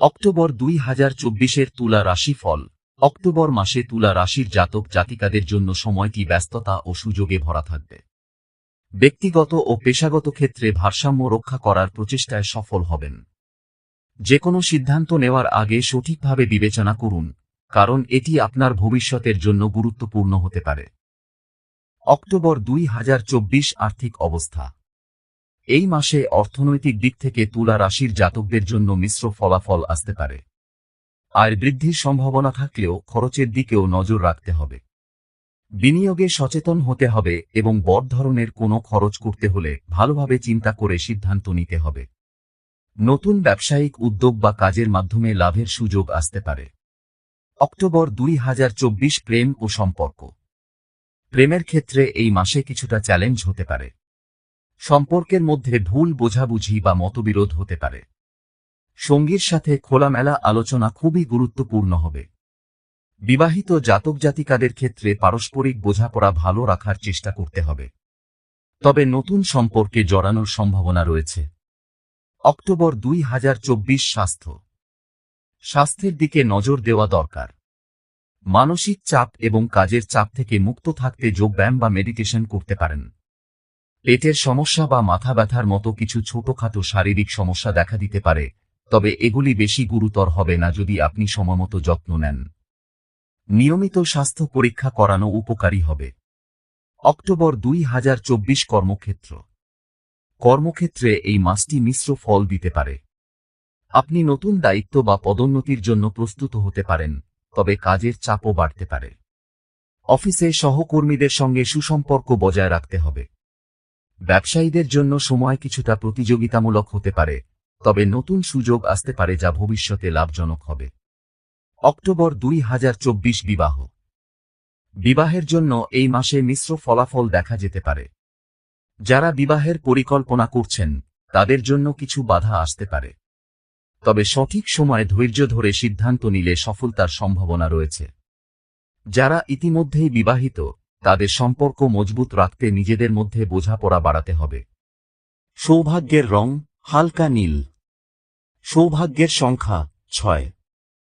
October দুই হাজার চব্বিশের তুলা রাশিফল অক্টোবর মাসে তুলা রাশির জাতক জাতিকাদের জন্য সময়টি ব্যস্ততা ও সুযোগে ভরা থাকবে। ব্যক্তিগত ও পেশাগত ক্ষেত্রে ভারসাম্য রক্ষা করার প্রচেষ্টায় সফল হবেন। যে কোনো সিদ্ধান্ত নেওয়ার আগে সঠিকভাবে বিবেচনা করুন, কারণ এটি আপনার ভবিষ্যতের জন্য গুরুত্বপূর্ণ হতে পারে। অক্টোবর দুই হাজার চব্বিশ আর্থিক অবস্থা। এই মাসে অর্থনৈতিক দিক থেকে তুলা রাশির জাতকদের জন্য মিশ্র ফলাফল আসতে পারে। আয় বৃদ্ধির সম্ভাবনা থাকলেও খরচের দিকেও নজর রাখতে হবে। বিনিয়োগে সচেতন হতে হবে এবং বড় ধরনের কোনো খরচ করতে হলে ভালোভাবে চিন্তা করে সিদ্ধান্ত নিতে হবে। নতুন ব্যবসায়িক উদ্যোগ বা কাজের মাধ্যমে লাভের সুযোগ আসতে পারে। অক্টোবর দুই হাজার চব্বিশ প্রেম ও সম্পর্ক। প্রেমের ক্ষেত্রে এই মাসে কিছুটা চ্যালেঞ্জ হতে পারে। সম্পর্কের মধ্যে ভুল বোঝাবুঝি বা মতবিরোধ হতে পারে। সঙ্গীর সাথে খোলামেলা আলোচনা খুবই গুরুত্বপূর্ণ হবে। বিবাহিত জাতক জাতিকাদের ক্ষেত্রে পারস্পরিক বোঝাপড়া ভালো রাখার চেষ্টা করতে হবে। তবে নতুন সম্পর্কে জড়ানোর সম্ভাবনা রয়েছে। অক্টোবর দুই হাজার চব্বিশ স্বাস্থ্য। স্বাস্থ্যের দিকে নজর দেওয়া দরকার। মানসিক চাপ এবং কাজের চাপ থেকে মুক্ত থাকতে যোগব্যায়াম বা মেডিটেশন করতে পারেন। পেটের সমস্যা বা মাথা ব্যথার মতো কিছু ছোটখাটো শারীরিক সমস্যা দেখা দিতে পারে, তবে এগুলি বেশি গুরুতর হবে না যদি আপনি সময়মতো যত্ন নেন। নিয়মিত স্বাস্থ্য পরীক্ষা করানো উপকারী হবে। অক্টোবর দুই হাজার চব্বিশ কর্মক্ষেত্র। কর্মক্ষেত্রে এই মাসটি মিশ্র ফল দিতে পারে। আপনি নতুন দায়িত্ব বা পদোন্নতির জন্য প্রস্তুত হতে পারেন, তবে কাজের চাপও বাড়তে পারে। অফিসে সহকর্মীদের সঙ্গে সুসম্পর্ক বজায় রাখতে হবে। ব্যবসায়ীদের জন্য সময় কিছুটা প্রতিযোগিতামূলক হতে পারে, তবে নতুন সুযোগ আসতে পারে যা ভবিষ্যতে লাভজনক হবে। অক্টোবর দুই হাজার চব্বিশ বিবাহ। বিবাহের জন্য এই মাসে মিশ্র ফলাফল দেখা যেতে পারে। যারা বিবাহের পরিকল্পনা করছেন, তাদের জন্য কিছু বাধা আসতে পারে। তবে সঠিক সময়ে ধৈর্য ধরে সিদ্ধান্ত নিলে সফলতার সম্ভাবনা রয়েছে। যারা ইতিমধ্যেই বিবাহিত তাদের সম্পর্ক মজবুত রাখতে নিজেদের মধ্যে বোঝাপড়া বাড়াতে হবে। সৌভাগ্যের রং হালকা নীল। সৌভাগ্যের সংখ্যা ছয়।